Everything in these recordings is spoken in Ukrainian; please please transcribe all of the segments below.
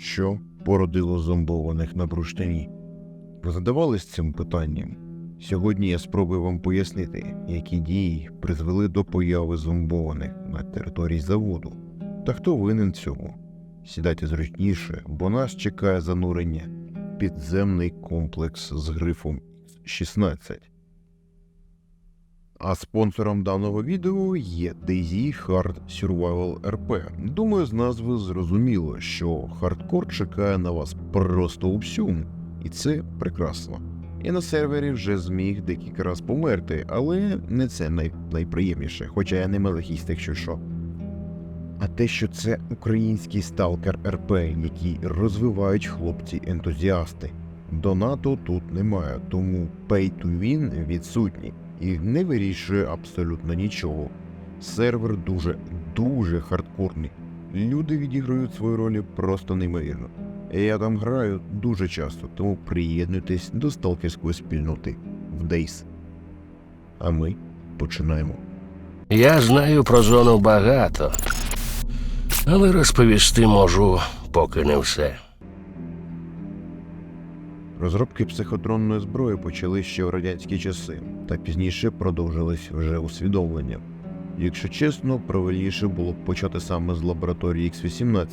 Що породило зомбованих на бурштині? Ви задавались цим питанням? Сьогодні я спробую вам пояснити, які дії призвели до появи зомбованих на території заводу. Та хто винен цьому? Сідайте зручніше, бо нас чекає занурення підземний комплекс з грифом X16. А спонсором даного відео є DayZ Hard Survival RP. Думаю, з назви зрозуміло, що хардкор чекає на вас просто всьому, і це прекрасно. Я на сервері вже зміг декілька раз померти, але не це най- найприємніше, хоча я не малахіст, якщо що. А те, що це український сталкер РП, який розвивають хлопці-ентузіасти. Донату тут немає, тому pay to win відсутній і не вирішує абсолютно нічого. Сервер дуже, дуже хардкорний. Люди відіграють свої ролі просто неймовірно. Я там граю дуже часто, тому приєднуйтесь до сталкерської спільноти в Дейс. А ми починаємо. Я знаю про зону багато, але розповісти можу поки не все. Розробки психотронної зброї почали ще в радянські часи, та пізніше продовжились вже усвідомленням. Якщо чесно, правильніше було б почати саме з лабораторії X18.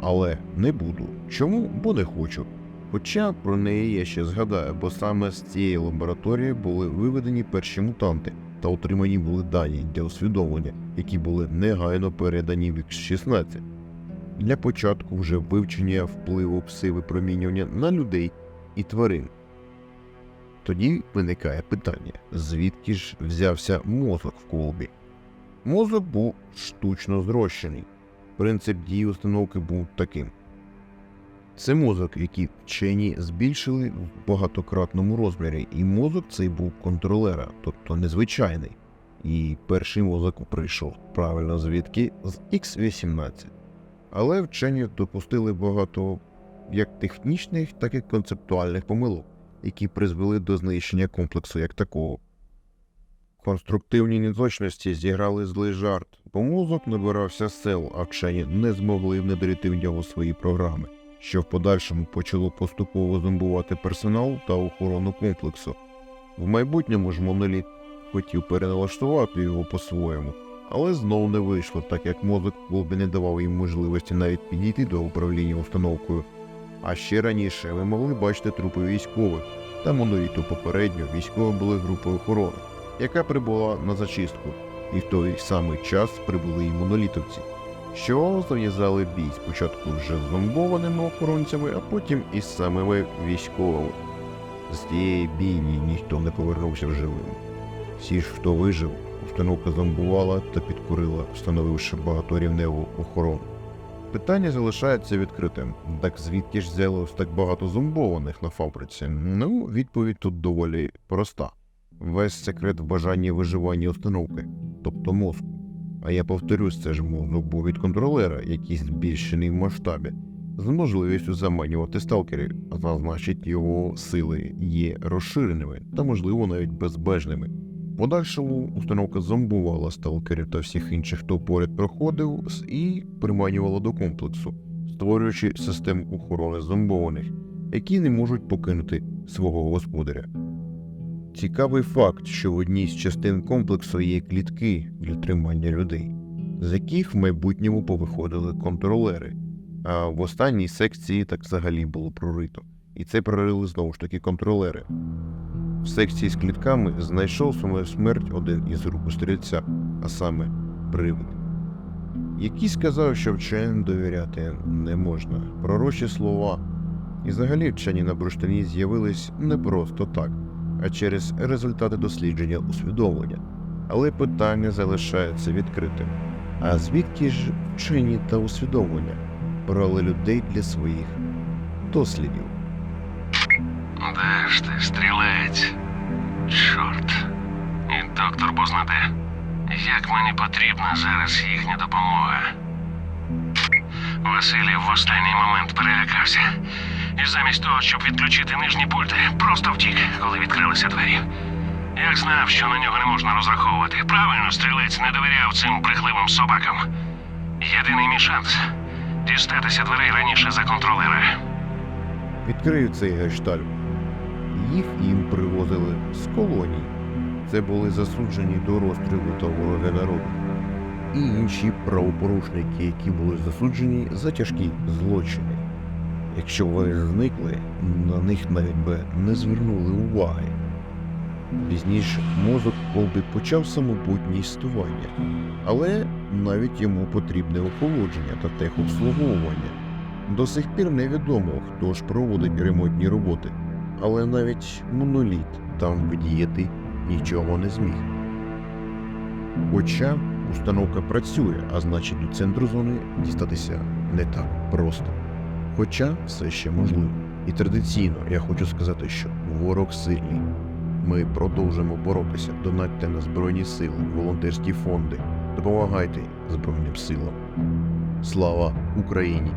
Але не буду. Чому? Бо не хочу. Хоча про неї я ще згадаю, бо саме з цієї лабораторії були виведені перші мутанти та отримані були дані для усвідомлення, які були негайно передані в X16. Для початку вже вивчення впливу пси-випромінювання на людей і тварин. Тоді виникає питання, звідки ж взявся мозок в колбі? Мозок був штучно зрощений. Принцип дії установки був таким. Це мозок, який вчені збільшили в багатократному розмірі, і мозок цей був контролера, тобто незвичайний. І перший мозок прийшов правильно звідки з X18. Але вчені допустили багато як технічних, так і концептуальних помилок, які призвели до знищення комплексу як такого. Конструктивні неточності зіграли злий жарт, бо мозок набирався сил, а вчені не змогли внедрити в нього свої програми, що в подальшому почало поступово зомбувати персонал та охорону комплексу. В майбутньому ж моноліт хотів переналаштувати його по-своєму, але знову не вийшло, так як мозок Колбі не давав їм можливості навіть підійти до управління установкою. А ще раніше ви могли бачити трупи військових та моноліту попередньо військові були групою охорони, яка прибула на зачистку, і в той самий час прибули і монолітовці, що зав'язали бій спочатку вже з зомбованими охоронцями, а потім із самими військовими. З тієї бійні ніхто не повернувся живим. Всі ж, хто вижив, установка зомбувала та підкурила, встановивши багаторівневу охорону. Питання залишається відкритим. Так звідки ж взялось так багато зомбованих на фабриці? Ну, відповідь тут доволі проста. Весь секрет в бажанні виживання установки, тобто мозку. А я повторюсь, це ж мозок був від контролера, який збільшений в масштабі, з можливістю заманювати сталкерів, а значить його сили є розширеними та, можливо, навіть безбежними. Подальшому установка зомбувала сталкерів та всіх інших, хто поряд проходив, і приманювала до комплексу, створюючи систему охорони зомбованих, які не можуть покинути свого господаря. Цікавий факт, що в одній з частин комплексу є клітки для тримання людей, з яких в майбутньому повиходили контролери, а в останній секції так взагалі було прорито. І це прорили знову ж таки контролери. В секції з клітками знайшов свою смерть один із рук стрільця, а саме привид. Який сказав, що вченим довіряти не можна. Пророчі слова. І взагалі вчені на бурштині з'явились не просто так, а через результати дослідження усвідомлення. Але питання залишається відкритим. А звідки ж вчені та усвідомлення брали людей для своїх дослідів? Де ж ти, стрілець? Чорт. І доктор познаде, як мені потрібна зараз їхня допомога. Василій в останній момент перелякався. І замість того, щоб відключити нижні пульти, просто втік, коли відкрилися двері. Як знав, що на нього не можна розраховувати. Правильно, стрілець не довіряв цим брехливим собакам. Єдиний мій шанс Дістатися дверей раніше за контролера. Відкрию цей гештальт. Їх їм привозили з колоній. Це були засуджені до розстрілу та вороги народу. І інші правопорушники, які були засуджені за тяжкі злочини. Якщо вони зникли, на них навіть би не звернули уваги. Пізніше мозок Колби почав самобутнє існування, але навіть йому потрібне охолодження та техобслуговування. До сих пір невідомо, хто ж проводить ремонтні роботи, але навіть моноліт там вдіяти нічого не зміг. Хоча установка працює, а значить до центру зони дістатися не так просто. Хоча все ще можливо. І традиційно я хочу сказати, що ворог сильний. Ми продовжимо боротися, донатьте на Збройні сили, волонтерські фонди, допомагайте Збройним силам. Слава Україні!